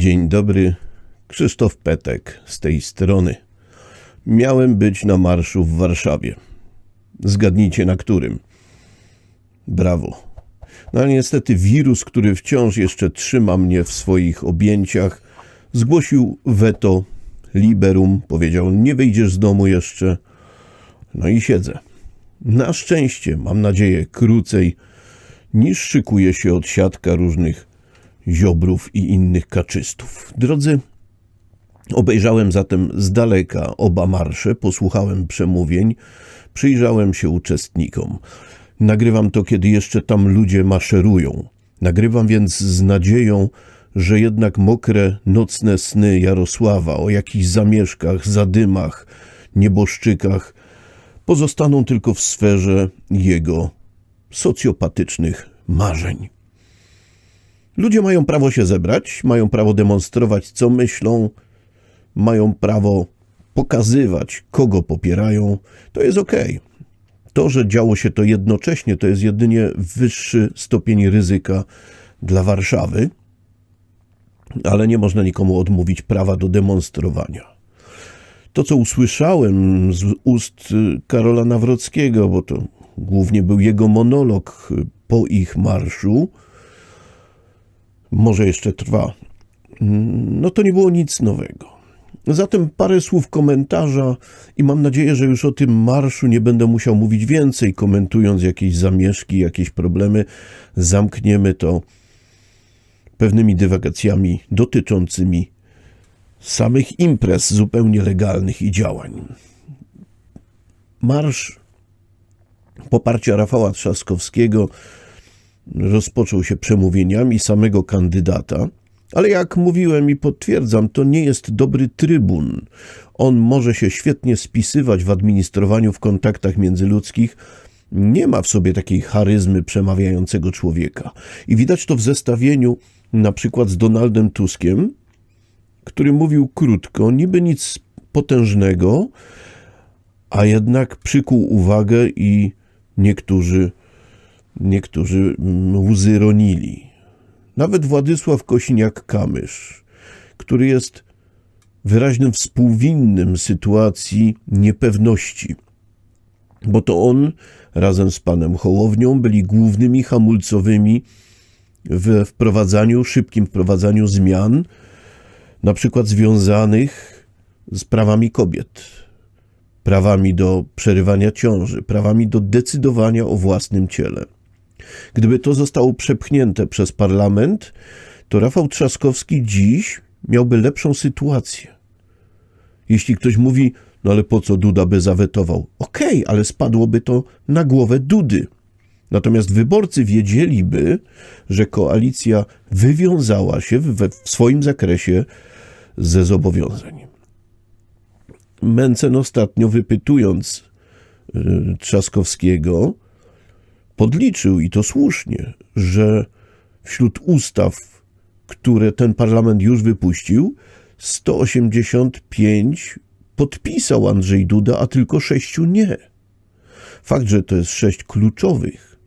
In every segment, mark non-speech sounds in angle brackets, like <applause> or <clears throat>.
Dzień dobry, Krzysztof Petek z tej strony. Miałem być na marszu w Warszawie. Zgadnijcie na którym. Brawo. No ale niestety wirus, który wciąż jeszcze trzyma mnie w swoich objęciach, zgłosił weto liberum, powiedział nie wyjdziesz z domu jeszcze. No i siedzę. Na szczęście, mam nadzieję, krócej niż szykuje się odsiadka różnych ziobrów i innych kaczystów. Drodzy, obejrzałem zatem z daleka oba marsze, posłuchałem przemówień, przyjrzałem się uczestnikom. Nagrywam to, kiedy jeszcze tam ludzie maszerują. Nagrywam więc z nadzieją, że jednak mokre, nocne sny Jarosława o jakichś zamieszkach, zadymach, nieboszczykach pozostaną tylko w sferze jego socjopatycznych marzeń. Ludzie mają prawo się zebrać, mają prawo demonstrować, co myślą, mają prawo pokazywać, kogo popierają. To jest ok. To, że działo się to jednocześnie, to jest jedynie wyższy stopień ryzyka dla Warszawy, ale nie można nikomu odmówić prawa do demonstrowania. To, co usłyszałem z ust Karola Nawrockiego, bo to głównie był jego monolog po ich marszu, może jeszcze trwa, no to nie było nic nowego. Zatem parę słów komentarza i mam nadzieję, że już o tym marszu nie będę musiał mówić więcej, komentując jakieś zamieszki, jakieś problemy. Zamkniemy to pewnymi dywagacjami dotyczącymi samych imprez zupełnie legalnych i działań. Marsz poparcia Rafała Trzaskowskiego rozpoczął się przemówieniami samego kandydata, ale jak mówiłem i potwierdzam, to nie jest dobry trybun. On może się świetnie spisywać w administrowaniu, w kontaktach międzyludzkich. Nie ma w sobie takiej charyzmy przemawiającego człowieka. I widać to w zestawieniu na przykład z Donaldem Tuskiem, który mówił krótko, niby nic potężnego, a jednak przykuł uwagę i niektórzy niektórzy łzy ronili. Nawet Władysław Kosiniak-Kamysz, który jest wyraźnym współwinnym sytuacji niepewności, bo to on razem z panem Hołownią byli głównymi hamulcowymi w wprowadzaniu, szybkim wprowadzaniu zmian, na przykład związanych z prawami kobiet, prawami do przerywania ciąży, prawami do decydowania o własnym ciele. Gdyby to zostało przepchnięte przez parlament, to Rafał Trzaskowski dziś miałby lepszą sytuację. Jeśli ktoś mówi, no ale po co Duda by zawetował? Okej, okay, ale spadłoby to na głowę Dudy. Natomiast wyborcy wiedzieliby, że koalicja wywiązała się w, w swoim zakresie ze zobowiązań. Mencen ostatnio wypytując y, Trzaskowskiego, podliczył i to słusznie, że wśród ustaw, które ten parlament już wypuścił, 185 podpisał Andrzej Duda, a tylko sześciu nie. Fakt, że to jest sześć kluczowych,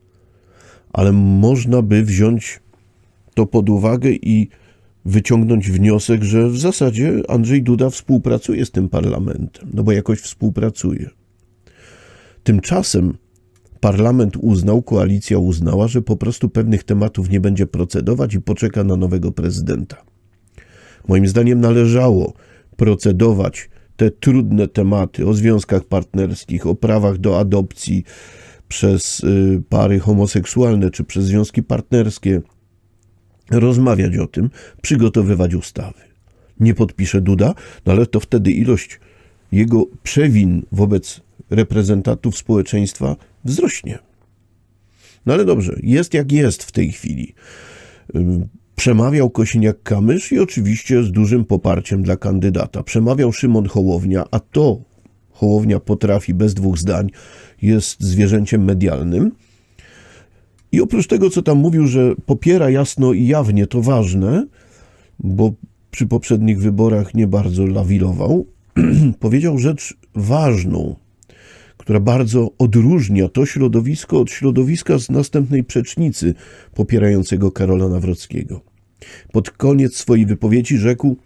ale można by wziąć to pod uwagę i wyciągnąć wniosek, że w zasadzie Andrzej Duda współpracuje z tym parlamentem, no bo jakoś współpracuje. Tymczasem parlament uznał, koalicja uznała, że po prostu pewnych tematów nie będzie procedować i poczeka na nowego prezydenta. Moim zdaniem należało procedować te trudne tematy o związkach partnerskich, o prawach do adopcji przez y, pary homoseksualne czy przez związki partnerskie, rozmawiać o tym, przygotowywać ustawy. Nie podpisze Duda, no ale to wtedy ilość jego przewin wobec reprezentantów społeczeństwa wzrośnie. No ale dobrze, jest jak jest w tej chwili. Przemawiał Kosiniak-Kamysz i oczywiście z dużym poparciem dla kandydata. Przemawiał Szymon Hołownia, a to Hołownia potrafi bez dwóch zdań, jest zwierzęciem medialnym. I oprócz tego, co tam mówił, że popiera jasno i jawnie, to ważne, bo przy poprzednich wyborach nie bardzo lawilował, <clears throat> powiedział rzecz ważną, która bardzo odróżnia to środowisko od środowiska z następnej przecznicy popierającego Karola Nawrockiego. Pod koniec swojej wypowiedzi rzekł: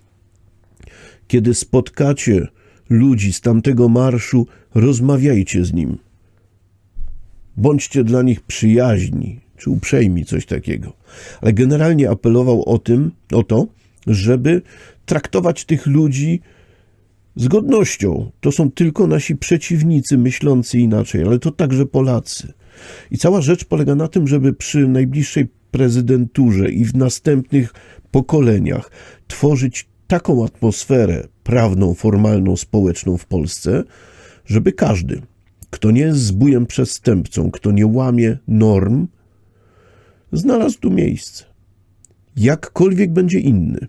Kiedy spotkacie ludzi z tamtego marszu, rozmawiajcie z nim. Bądźcie dla nich przyjaźni, czy uprzejmi, coś takiego. Ale generalnie apelował o tym, o to, żeby traktować tych ludzi z godnością. To są tylko nasi przeciwnicy myślący inaczej, ale to także Polacy. I cała rzecz polega na tym, żeby przy najbliższej prezydenturze i w następnych pokoleniach tworzyć taką atmosferę prawną, formalną, społeczną w Polsce, żeby każdy, kto nie jest zbójem przestępcą, kto nie łamie norm, znalazł tu miejsce. Jakkolwiek będzie inny.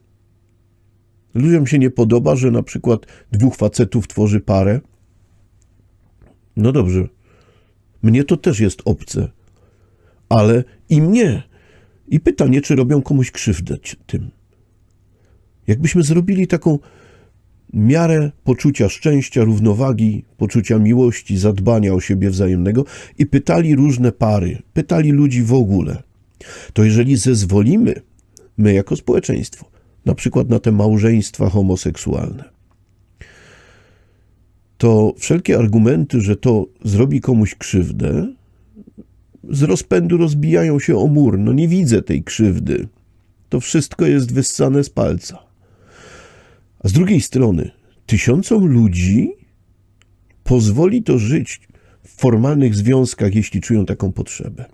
Ludziom się nie podoba, że na przykład dwóch facetów tworzy parę. No dobrze, mnie to też jest obce, ale i mnie. I pytanie, czy robią komuś krzywdę tym. Jakbyśmy zrobili taką miarę poczucia szczęścia, równowagi, poczucia miłości, zadbania o siebie wzajemnego i pytali różne pary, pytali ludzi w ogóle, to jeżeli zezwolimy, my jako społeczeństwo, na przykład na te małżeństwa homoseksualne, to wszelkie argumenty, że to zrobi komuś krzywdę, z rozpędu rozbijają się o mur. No nie widzę tej krzywdy. To wszystko jest wyssane z palca. A z drugiej strony, tysiącom ludzi pozwoli to żyć w formalnych związkach, jeśli czują taką potrzebę.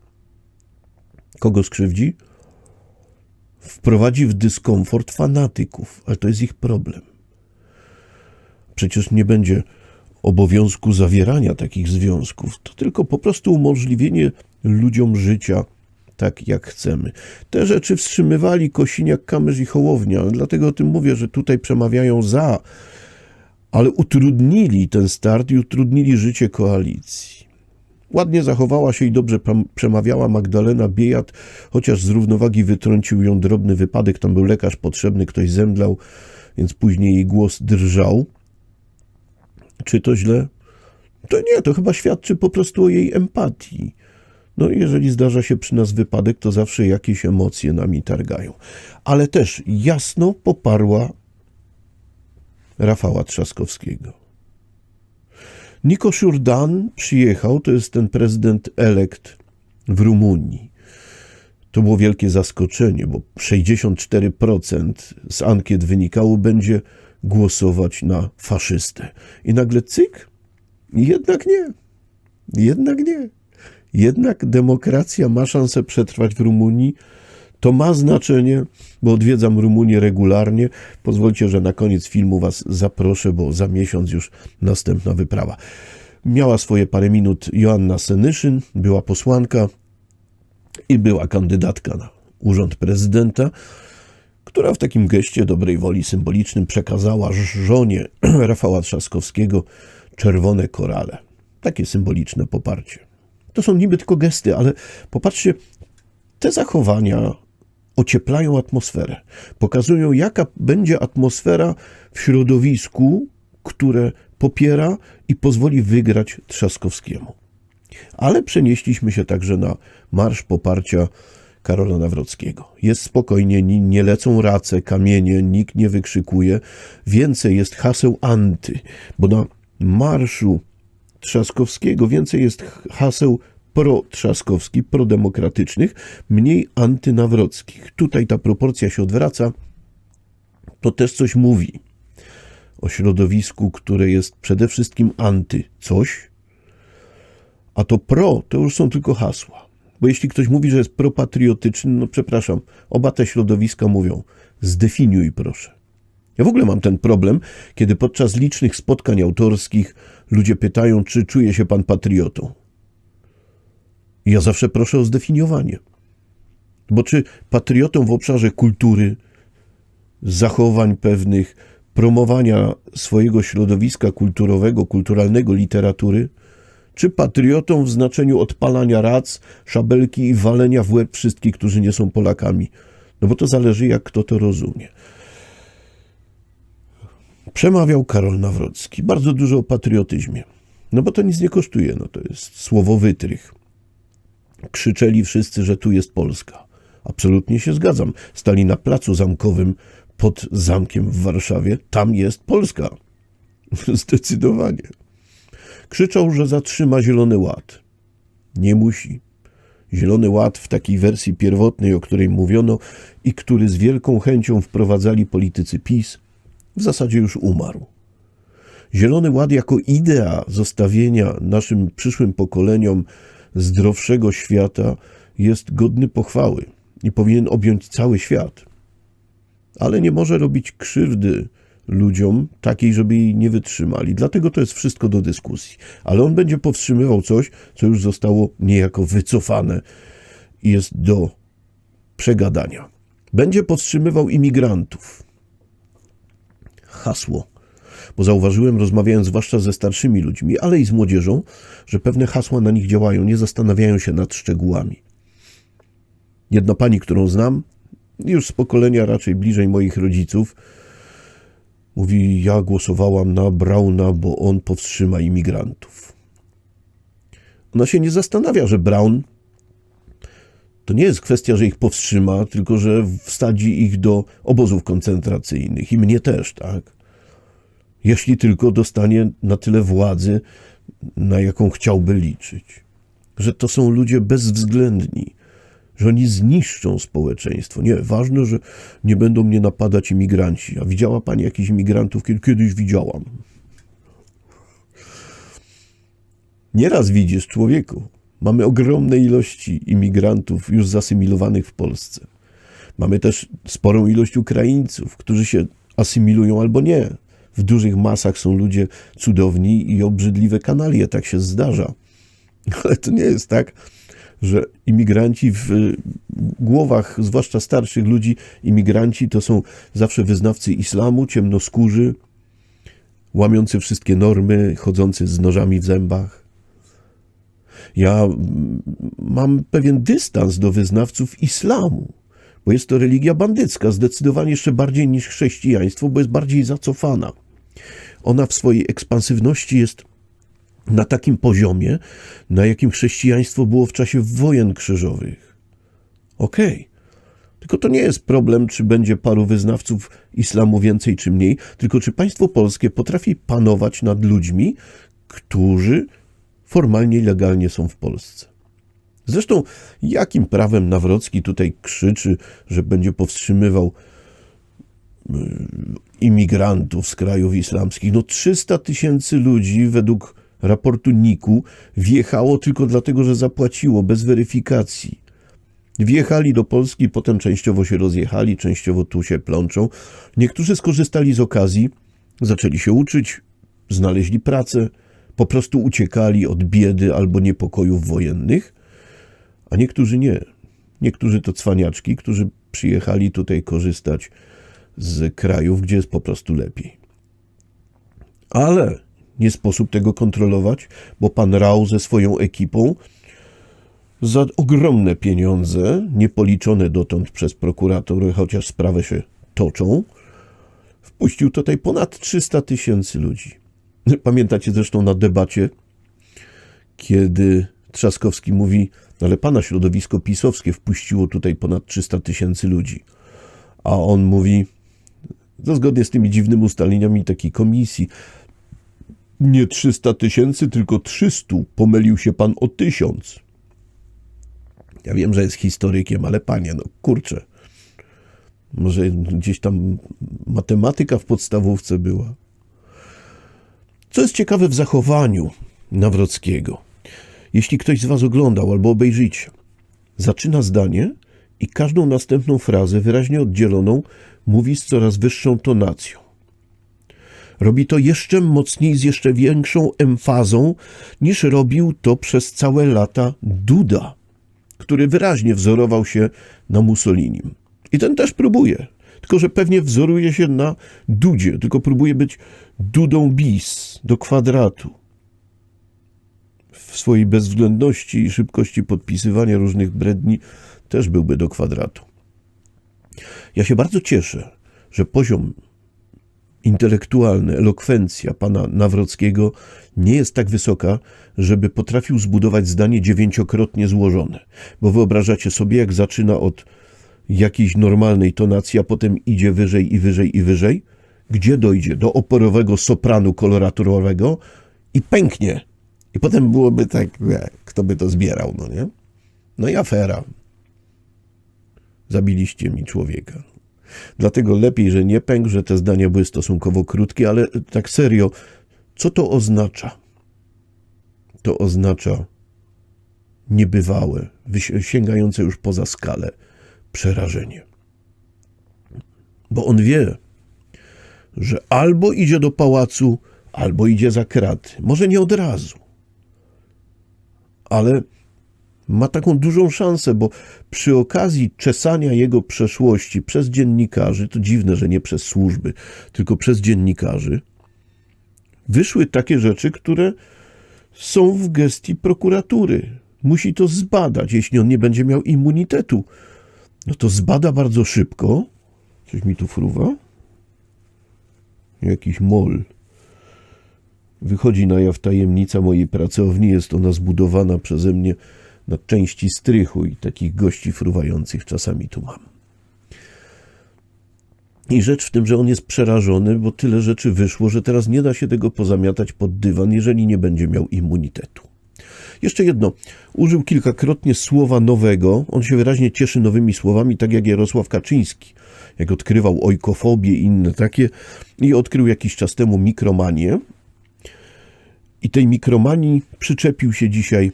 Kogo skrzywdzi? Wprowadzi w dyskomfort fanatyków, ale to jest ich problem. Przecież nie będzie obowiązku zawierania takich związków, to tylko po prostu umożliwienie ludziom życia tak, jak chcemy. Te rzeczy wstrzymywali Kosiniak, Kamysz i Hołownia, dlatego o tym mówię, że tutaj przemawiają za, ale utrudnili ten start i utrudnili życie koalicji. Ładnie zachowała się i dobrze przemawiała Magdalena Biejat, chociaż z równowagi wytrącił ją drobny wypadek. Tam był lekarz potrzebny, ktoś zemdlał, więc później jej głos drżał. Czy to źle? To nie, to chyba świadczy po prostu o jej empatii. No, jeżeli zdarza się przy nas wypadek, to zawsze jakieś emocje nami targają. Ale też jasno poparła Rafała Trzaskowskiego. Niko Szurdan przyjechał, to jest ten prezydent elekt w Rumunii. To było wielkie zaskoczenie, bo 64% z ankiet wynikało, będzie głosować na faszystę. I nagle cyk, jednak nie. Jednak nie. Jednak demokracja ma szansę przetrwać w Rumunii. To ma znaczenie, bo odwiedzam Rumunię regularnie. Pozwólcie, że na koniec filmu Was zaproszę, bo za miesiąc już następna wyprawa. Miała swoje parę minut Joanna Senyszyn, była posłanka i była kandydatka na urząd prezydenta która w takim geście dobrej woli symbolicznym przekazała żonie <clears throat> Rafała Trzaskowskiego czerwone korale. Takie symboliczne poparcie. To są niby tylko gesty, ale popatrzcie, te zachowania ocieplają atmosferę. Pokazują, jaka będzie atmosfera w środowisku, które popiera i pozwoli wygrać Trzaskowskiemu. Ale przenieśliśmy się także na marsz poparcia Karola Nawrockiego. Jest spokojnie, nie lecą race, kamienie, nikt nie wykrzykuje. Więcej jest haseł anty, bo na marszu Trzaskowskiego więcej jest haseł pro-trzaskowski, prodemokratycznych, mniej antynawrockich. Tutaj ta proporcja się odwraca. To też coś mówi o środowisku, które jest przede wszystkim anty coś, a to pro to już są tylko hasła. Bo jeśli ktoś mówi, że jest propatriotyczny, no przepraszam, oba te środowiska mówią, zdefiniuj proszę. Ja w ogóle mam ten problem, kiedy podczas licznych spotkań autorskich ludzie pytają, czy czuje się pan patriotą. Ja zawsze proszę o zdefiniowanie. Bo czy patriotą w obszarze kultury, zachowań pewnych, promowania swojego środowiska kulturowego, kulturalnego, literatury, czy patriotą w znaczeniu odpalania rac, szabelki i walenia w łeb wszystkich, którzy nie są Polakami. No bo to zależy, jak kto to rozumie. Przemawiał Karol Nawrocki. Bardzo dużo o patriotyzmie. No bo to nic nie kosztuje, no to jest słowo wytrych. Krzyczeli wszyscy, że tu jest Polska. Absolutnie się zgadzam. Stali na placu zamkowym pod zamkiem w Warszawie. Tam jest Polska. <laughs> Zdecydowanie. Krzyczał, że zatrzyma Zielony Ład. Nie musi. Zielony Ład w takiej wersji pierwotnej, o której mówiono i który z wielką chęcią wprowadzali politycy PiS, w zasadzie już umarł. Zielony Ład jako idea zostawienia naszym przyszłym pokoleniom zdrowszego świata jest godny pochwały i powinien objąć cały świat. Ale nie może robić krzywdy ludziom takiej, żeby jej nie wytrzymali. Dlatego to jest wszystko do dyskusji. Ale on będzie powstrzymywał coś, co już zostało niejako wycofane i jest do przegadania. Będzie powstrzymywał imigrantów. Hasło. Bo zauważyłem, rozmawiając zwłaszcza ze starszymi ludźmi, ale i z młodzieżą, że pewne hasła na nich działają, nie zastanawiają się nad szczegółami. Jedna pani, którą znam, już z pokolenia raczej bliżej moich rodziców, Mówi, ja głosowałam na Brauna, bo on powstrzyma imigrantów. Ona się nie zastanawia, że Brown to nie jest kwestia, że ich powstrzyma, tylko że wsadzi ich do obozów koncentracyjnych i mnie też, tak? Jeśli tylko dostanie na tyle władzy, na jaką chciałby liczyć. Że to są ludzie bezwzględni, że oni zniszczą społeczeństwo. Nie, ważne, że nie będą mnie napadać imigranci. A widziała pani jakichś imigrantów? Kiedyś widziałam. Nieraz widzisz człowieku. Mamy ogromne ilości imigrantów już zasymilowanych w Polsce. Mamy też sporą ilość Ukraińców, którzy się asymilują albo nie. W dużych masach są ludzie cudowni i obrzydliwe kanalie, tak się zdarza. <laughs> Ale to nie jest tak, że imigranci w głowach, zwłaszcza starszych ludzi, imigranci to są zawsze wyznawcy islamu, ciemnoskórzy, łamiący wszystkie normy, chodzący z nożami w zębach. Ja mam pewien dystans do wyznawców islamu, bo jest to religia bandycka, zdecydowanie jeszcze bardziej niż chrześcijaństwo, bo jest bardziej zacofana. Ona w swojej ekspansywności jest na takim poziomie, na jakim chrześcijaństwo było w czasie wojen krzyżowych. Okej. Okay. Tylko to nie jest problem, czy będzie paru wyznawców islamu więcej czy mniej, tylko czy państwo polskie potrafi panować nad ludźmi, którzy formalnie i legalnie są w Polsce. Zresztą, jakim prawem Nawrocki tutaj krzyczy, że będzie powstrzymywał imigrantów z krajów islamskich? No 300 tysięcy ludzi według raportu NIK-u wjechało tylko dlatego, że zapłaciło, bez weryfikacji. Wjechali do Polski, potem częściowo się rozjechali, częściowo tu się plączą. Niektórzy skorzystali z okazji, zaczęli się uczyć, znaleźli pracę, po prostu uciekali od biedy albo niepokojów wojennych, a niektórzy nie. Niektórzy to cwaniaczki, którzy przyjechali tutaj korzystać z krajów, gdzie jest po prostu lepiej. Ale nie sposób tego kontrolować, bo pan Rau ze swoją ekipą za ogromne pieniądze, niepoliczone dotąd przez prokuratory, chociaż sprawy się toczą, wpuścił tutaj ponad 300 tysięcy ludzi. Pamiętacie zresztą na debacie, kiedy Trzaskowski mówi, ale pana środowisko pisowskie wpuściło tutaj ponad 300 tysięcy ludzi. A on mówi, no zgodnie z tymi dziwnymi ustaleniami takiej komisji, nie 300 tysięcy, tylko 300. Pomylił się pan o tysiąc. Ja wiem, że jest historykiem, ale panie, no kurczę. Może gdzieś tam matematyka w podstawówce była. Co jest ciekawe w zachowaniu Nawrockiego. Jeśli ktoś z Was oglądał albo obejrzycie, zaczyna zdanie i każdą następną frazę wyraźnie oddzieloną mówi z coraz wyższą tonacją. Robi to jeszcze mocniej, z jeszcze większą emfazą, niż robił to przez całe lata Duda, który wyraźnie wzorował się na Mussolinim. I ten też próbuje, tylko że pewnie wzoruje się na Dudzie, tylko próbuje być Dudą bis do kwadratu. W swojej bezwzględności i szybkości podpisywania różnych bredni też byłby do kwadratu. Ja się bardzo cieszę, że poziom intelektualny, elokwencja pana Nawrockiego nie jest tak wysoka, żeby potrafił zbudować zdanie dziewięciokrotnie złożone. Bo wyobrażacie sobie, jak zaczyna od jakiejś normalnej tonacji, a potem idzie wyżej i wyżej i wyżej, gdzie dojdzie do oporowego sopranu koloraturowego i pęknie. I potem byłoby tak, kto by to zbierał, no nie? No i afera. Zabiliście mi człowieka. Dlatego lepiej, że nie pękł, że te zdania były stosunkowo krótkie, ale tak serio, co to oznacza? To oznacza niebywałe, sięgające już poza skalę przerażenie. Bo on wie, że albo idzie do pałacu, albo idzie za kraty. Może nie od razu, ale ma taką dużą szansę, bo przy okazji czesania jego przeszłości przez dziennikarzy, to dziwne, że nie przez służby, tylko przez dziennikarzy, wyszły takie rzeczy, które są w gestii prokuratury. Musi to zbadać. Jeśli on nie będzie miał immunitetu, no to zbada bardzo szybko. Coś mi tu fruwa? Jakiś mol. Wychodzi na jaw tajemnica mojej pracowni. Jest ona zbudowana przeze mnie na części strychu i takich gości fruwających czasami tu mam. I rzecz w tym, że on jest przerażony, bo tyle rzeczy wyszło, że teraz nie da się tego pozamiatać pod dywan, jeżeli nie będzie miał immunitetu. Jeszcze jedno. Użył kilkakrotnie słowa nowego. On się wyraźnie cieszy nowymi słowami, tak jak Jarosław Kaczyński, jak odkrywał ojkofobię i inne takie. I odkrył jakiś czas temu mikromanię. I tej mikromanii przyczepił się dzisiaj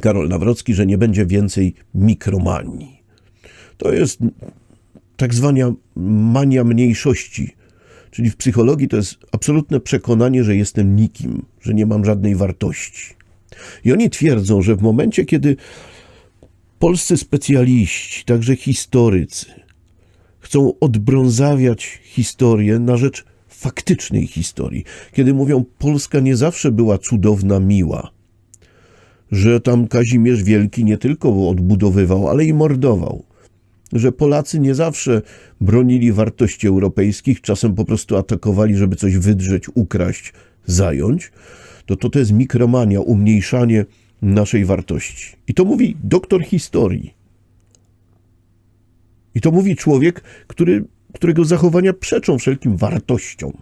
Karol Nawrocki, że nie będzie więcej mikromanii. To jest tak zwana mania mniejszości. Czyli w psychologii to jest absolutne przekonanie, że jestem nikim, że nie mam żadnej wartości. I oni twierdzą, że w momencie, kiedy polscy specjaliści, także historycy, chcą odbrązawiać historię na rzecz faktycznej historii, kiedy mówią, Polska nie zawsze była cudowna, miła, że tam Kazimierz Wielki nie tylko odbudowywał, ale i mordował, że Polacy nie zawsze bronili wartości europejskich, czasem po prostu atakowali, żeby coś wydrzeć, ukraść, zająć, to to, to jest mikromania, umniejszanie naszej wartości. I to mówi doktor historii. I to mówi człowiek, który, którego zachowania przeczą wszelkim wartościom.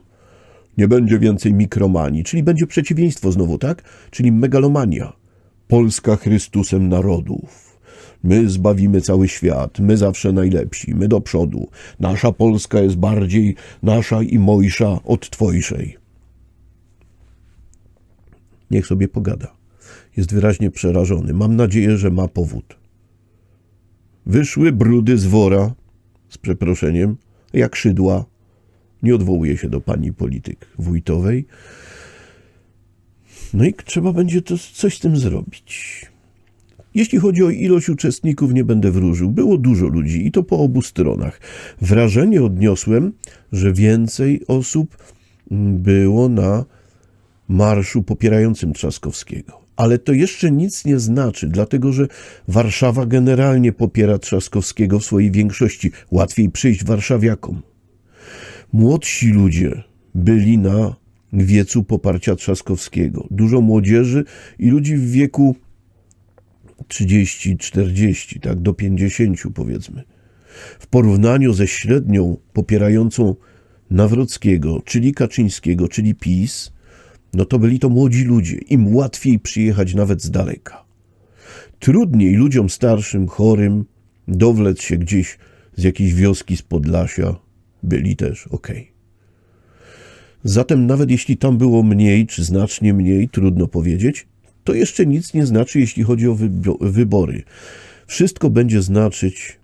Nie będzie więcej mikromanii, czyli będzie przeciwieństwo znowu, tak? Czyli megalomania. Polska Chrystusem narodów. My zbawimy cały świat, my zawsze najlepsi, my do przodu. Nasza Polska jest bardziej nasza i mojsza od twojszej. Niech sobie pogada. Jest wyraźnie przerażony. Mam nadzieję, że ma powód. Wyszły brudy z wora, z przeproszeniem, jak szydła. Nie odwołuje się do pani polityk wójtowej. No i trzeba będzie to, coś z tym zrobić. Jeśli chodzi o ilość uczestników, nie będę wróżył. Było dużo ludzi i to po obu stronach. Wrażenie odniosłem, że więcej osób było na marszu popierającym Trzaskowskiego. Ale to jeszcze nic nie znaczy, dlatego że Warszawa generalnie popiera Trzaskowskiego w swojej większości. Łatwiej przyjść warszawiakom. Młodsi ludzie byli na wiecu poparcia Trzaskowskiego. Dużo młodzieży i ludzi w wieku 30, 40, tak, do 50 powiedzmy. W porównaniu ze średnią popierającą Nawrockiego, czyli Kaczyńskiego, czyli PiS, no to byli to młodzi ludzie. Im łatwiej przyjechać nawet z daleka. Trudniej ludziom starszym, chorym, dowlec się gdzieś z jakiejś wioski z Podlasia. Byli też ok. Zatem nawet jeśli tam było mniej, czy znacznie mniej, trudno powiedzieć, to jeszcze nic nie znaczy, jeśli chodzi o wybory. Wszystko będzie znaczyć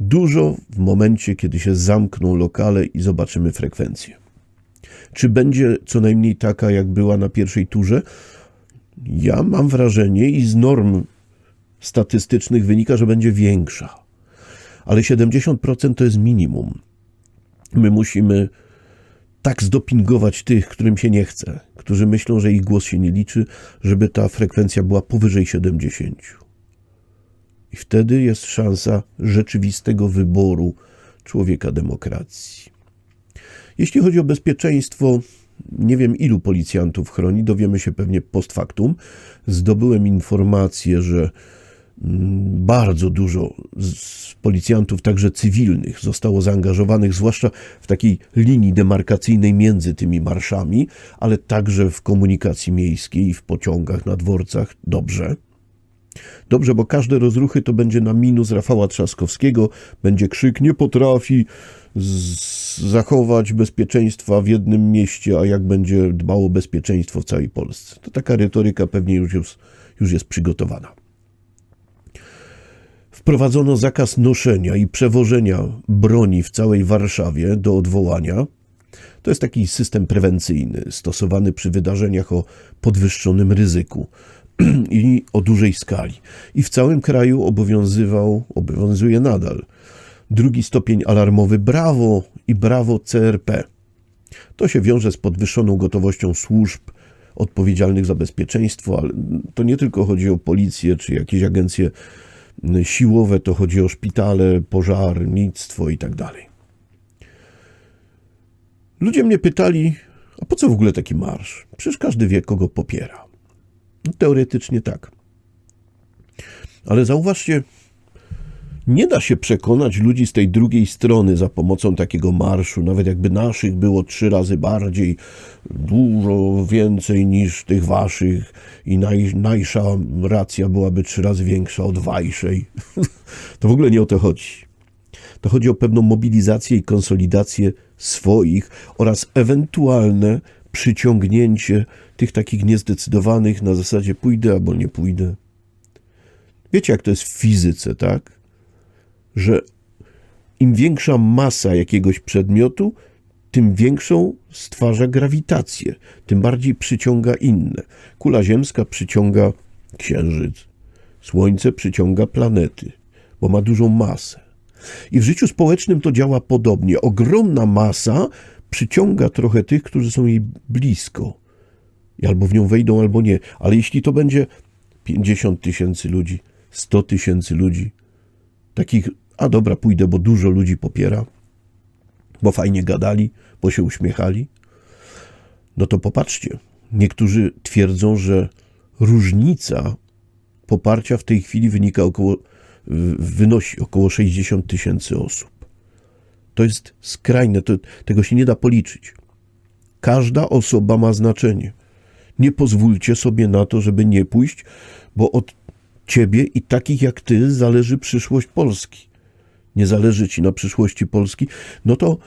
dużo w momencie, kiedy się zamkną lokale i zobaczymy frekwencję. Czy będzie co najmniej taka, jak była na pierwszej turze? Ja mam wrażenie i z norm statystycznych wynika, że będzie większa. Ale 70% to jest minimum. My musimy tak zdopingować tych, którym się nie chce, którzy myślą, że ich głos się nie liczy, żeby ta frekwencja była powyżej 70. I wtedy jest szansa rzeczywistego wyboru człowieka demokracji. Jeśli chodzi o bezpieczeństwo, nie wiem ilu policjantów chroni, dowiemy się pewnie post factum. Zdobyłem informację, że bardzo dużo z policjantów, także cywilnych, zostało zaangażowanych, zwłaszcza w takiej linii demarkacyjnej między tymi marszami, ale także w komunikacji miejskiej, w pociągach, na dworcach. Dobrze. Dobrze, bo każde rozruchy to będzie na minus Rafała Trzaskowskiego, będzie krzyk, nie potrafi zachować bezpieczeństwa w jednym mieście, a jak będzie dbał o bezpieczeństwo w całej Polsce. To taka retoryka pewnie już jest, już jest przygotowana. Wprowadzono zakaz noszenia i przewożenia broni w całej Warszawie do odwołania. To jest taki system prewencyjny stosowany przy wydarzeniach o podwyższonym ryzyku <clears throat> i o dużej skali. I w całym kraju obowiązywał, obowiązuje nadal drugi stopień alarmowy Brawo i Brawo CRP. To się wiąże z podwyższoną gotowością służb odpowiedzialnych za bezpieczeństwo, ale to nie tylko chodzi o policję czy jakieś agencje siłowe, to chodzi o szpitale, pożarnictwo i tak dalej. Ludzie mnie pytali, a po co w ogóle taki marsz? Przecież każdy wie, kogo popiera. No, teoretycznie tak. Ale zauważcie, nie da się przekonać ludzi z tej drugiej strony za pomocą takiego marszu, nawet jakby naszych było trzy razy bardziej, dużo więcej niż tych waszych i naj, najsza racja byłaby trzy razy większa od wajszej. <laughs> To w ogóle nie o to chodzi. To chodzi o pewną mobilizację i konsolidację swoich oraz ewentualne przyciągnięcie tych takich niezdecydowanych na zasadzie pójdę albo nie pójdę. Wiecie, jak to jest w fizyce, tak? Że im większa masa jakiegoś przedmiotu, tym większą stwarza grawitację, tym bardziej przyciąga inne. Kula ziemska przyciąga księżyc, słońce przyciąga planety, bo ma dużą masę. I w życiu społecznym to działa podobnie. Ogromna masa przyciąga trochę tych, którzy są jej blisko. I albo w nią wejdą, albo nie. Ale jeśli to będzie 50 tysięcy ludzi, 100 tysięcy ludzi, takich, a dobra, pójdę, bo dużo ludzi popiera, bo fajnie gadali, bo się uśmiechali, no to popatrzcie. Niektórzy twierdzą, że różnica poparcia w tej chwili wynika około, wynosi około 60 tysięcy osób. To jest skrajne, to, tego się nie da policzyć. Każda osoba ma znaczenie. Nie pozwólcie sobie na to, żeby nie pójść, bo od ciebie i takich jak ty zależy przyszłość Polski. Nie zależy ci na przyszłości Polski, no to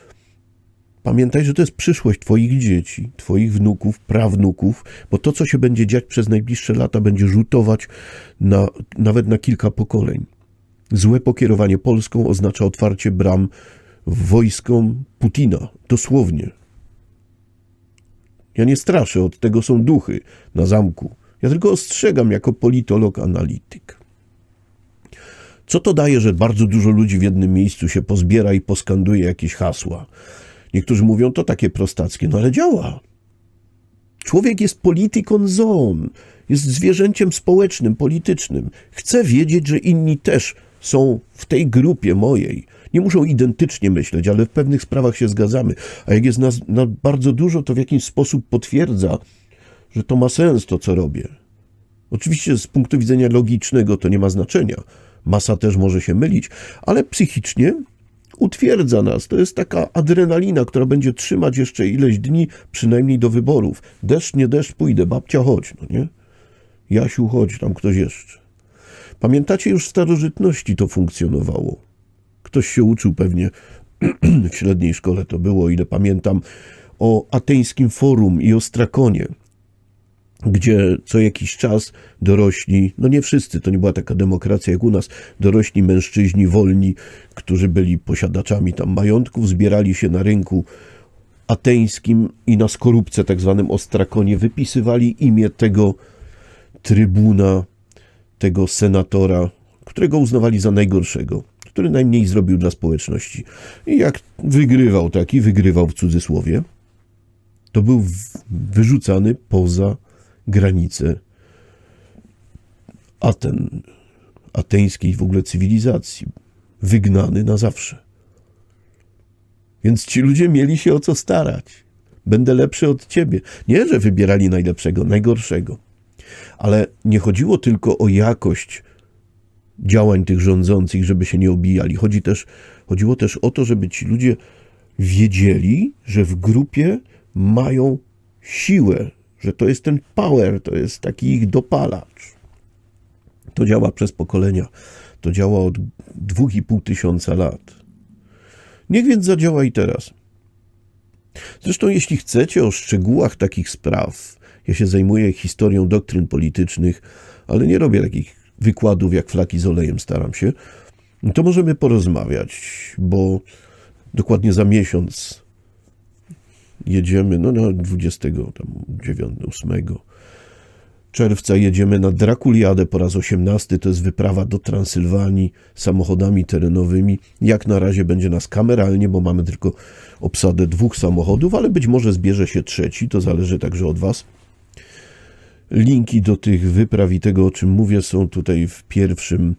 pamiętaj, że to jest przyszłość twoich dzieci, twoich wnuków, prawnuków, bo to, co się będzie dziać przez najbliższe lata, będzie rzutować na, nawet na kilka pokoleń. Złe pokierowanie Polską oznacza otwarcie bram wojskom Putina, dosłownie. Ja nie straszę, od tego są duchy na zamku. Ja tylko ostrzegam jako politolog, analityk. Co to daje, że bardzo dużo ludzi w jednym miejscu się pozbiera i poskanduje jakieś hasła? Niektórzy mówią, to takie prostackie, no ale działa. Człowiek jest polityką zone, jest zwierzęciem społecznym, politycznym. Chce wiedzieć, że inni też są w tej grupie mojej. Nie muszą identycznie myśleć, ale w pewnych sprawach się zgadzamy. A jak jest nas bardzo dużo, to w jakiś sposób potwierdza, że to ma sens, to co robię. Oczywiście z punktu widzenia logicznego to nie ma znaczenia. Masa też może się mylić, ale psychicznie utwierdza nas. To jest taka adrenalina, która będzie trzymać jeszcze ileś dni, przynajmniej do wyborów. Deszcz, nie deszcz, pójdę, babcia chodź, no nie? Jasiu, chodź, tam ktoś jeszcze. Pamiętacie, już w starożytności to funkcjonowało. Ktoś się uczył pewnie <clears throat> w średniej szkole to było, ile pamiętam, o ateńskim forum i o Strakonie, gdzie co jakiś czas dorośli, no nie wszyscy, to nie była taka demokracja jak u nas, dorośli mężczyźni wolni, którzy byli posiadaczami tam majątków, zbierali się na rynku ateńskim i na skorupce, tak zwanym Ostrakonie, wypisywali imię tego trybuna, tego senatora, którego uznawali za najgorszego, który najmniej zrobił dla społeczności. I jak wygrywał taki, wygrywał w cudzysłowie, to był wyrzucany poza granice Aten, ateńskiej w ogóle cywilizacji, wygnany na zawsze. Więc ci ludzie mieli się o co starać. Będę lepszy od ciebie. Nie, że wybierali najlepszego, najgorszego. Ale nie chodziło tylko o jakość działań tych rządzących, żeby się nie obijali. Chodzi też, chodziło też o to, żeby ci ludzie wiedzieli, że w grupie mają siłę, że to jest ten power, to jest taki ich dopalacz. To działa przez pokolenia. To działa od dwóch i pół tysiąca lat. Niech więc zadziała i teraz. Zresztą, jeśli chcecie o szczegółach takich spraw, ja się zajmuję historią doktryn politycznych, ale nie robię takich wykładów jak flaki z olejem, staram się, to możemy porozmawiać, bo dokładnie za miesiąc jedziemy, no na 29, 8 czerwca jedziemy na Drakuliadę po raz 18. To jest wyprawa do Transylwanii samochodami terenowymi. Jak na razie będzie nas kameralnie, bo mamy tylko obsadę dwóch samochodów, ale być może zbierze się trzeci. To zależy także od Was. Linki do tych wypraw i tego, o czym mówię, są tutaj w pierwszym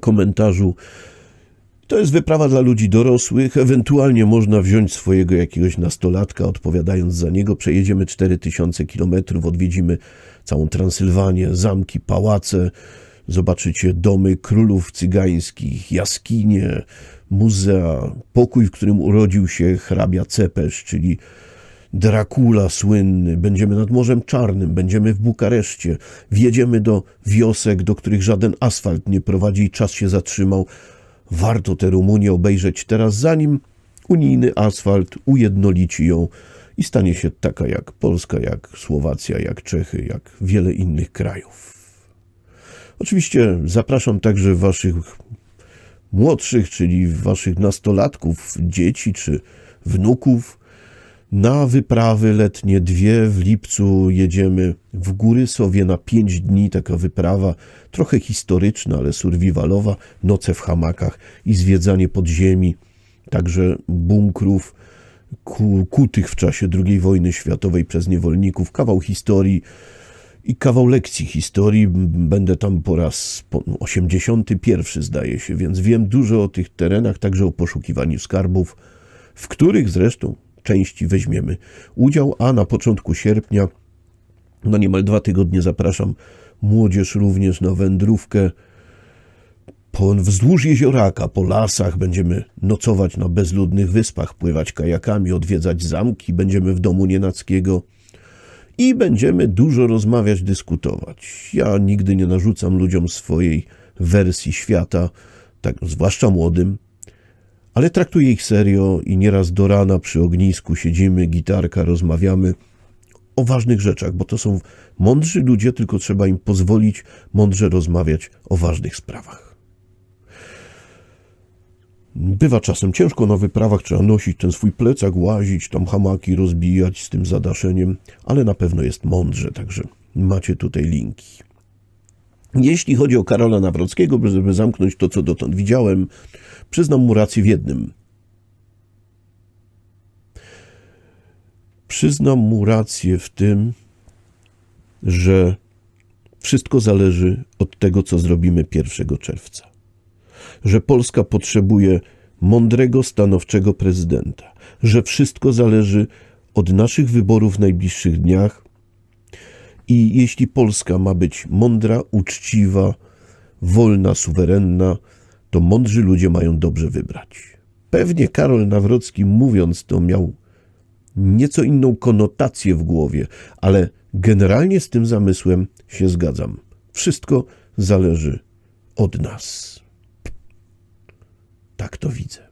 komentarzu. To jest wyprawa dla ludzi dorosłych. Ewentualnie można wziąć swojego jakiegoś nastolatka, odpowiadając za niego. Przejedziemy 4000 km, odwiedzimy całą Transylwanię, zamki, pałace. Zobaczycie domy królów cygańskich, jaskinie, muzea, pokój, w którym urodził się hrabia Cepesz, czyli Dracula słynny, będziemy nad Morzem Czarnym, będziemy w Bukareszcie, wjedziemy do wiosek, do których żaden asfalt nie prowadzi i czas się zatrzymał. Warto tę Rumunię obejrzeć teraz, zanim unijny asfalt ujednolici ją i stanie się taka jak Polska, jak Słowacja, jak Czechy, jak wiele innych krajów. Oczywiście zapraszam także waszych młodszych, czyli waszych nastolatków, dzieci czy wnuków na wyprawy letnie dwie. W lipcu jedziemy w Góry Sowie na pięć dni. Taka wyprawa trochę historyczna, ale survivalowa. Noce w hamakach i zwiedzanie podziemi, także bunkrów ku, kutych w czasie II wojny światowej przez niewolników. Kawał historii i kawał lekcji historii. Będę tam po raz 81 zdaje się, więc wiem dużo o tych terenach, także o poszukiwaniu skarbów, w których zresztą części weźmiemy udział, a na początku sierpnia, no niemal dwa tygodnie zapraszam młodzież również na wędrówkę po, wzdłuż jezioraka, po lasach, będziemy nocować na bezludnych wyspach, pływać kajakami, odwiedzać zamki, będziemy w domu Nienackiego i będziemy dużo rozmawiać, dyskutować. Ja nigdy nie narzucam ludziom swojej wersji świata, tak, zwłaszcza młodym, ale traktuję ich serio i nieraz do rana przy ognisku siedzimy, gitarka, rozmawiamy o ważnych rzeczach, bo to są mądrzy ludzie, tylko trzeba im pozwolić mądrze rozmawiać o ważnych sprawach. Bywa czasem ciężko na wyprawach, trzeba nosić ten swój plecak, łazić, tam hamaki rozbijać z tym zadaszeniem, ale na pewno jest mądrze, także macie tutaj linki. Jeśli chodzi o Karola Nawrockiego, żeby zamknąć to, co dotąd widziałem, przyznam mu rację w jednym. Przyznam mu rację w tym, że wszystko zależy od tego, co zrobimy 1 czerwca. Że Polska potrzebuje mądrego, stanowczego prezydenta, że wszystko zależy od naszych wyborów w najbliższych dniach, i jeśli Polska ma być mądra, uczciwa, wolna, suwerenna, to mądrzy ludzie mają dobrze wybrać. Pewnie Karol Nawrocki, mówiąc to, miał nieco inną konotację w głowie, ale generalnie z tym zamysłem się zgadzam. Wszystko zależy od nas. Tak to widzę.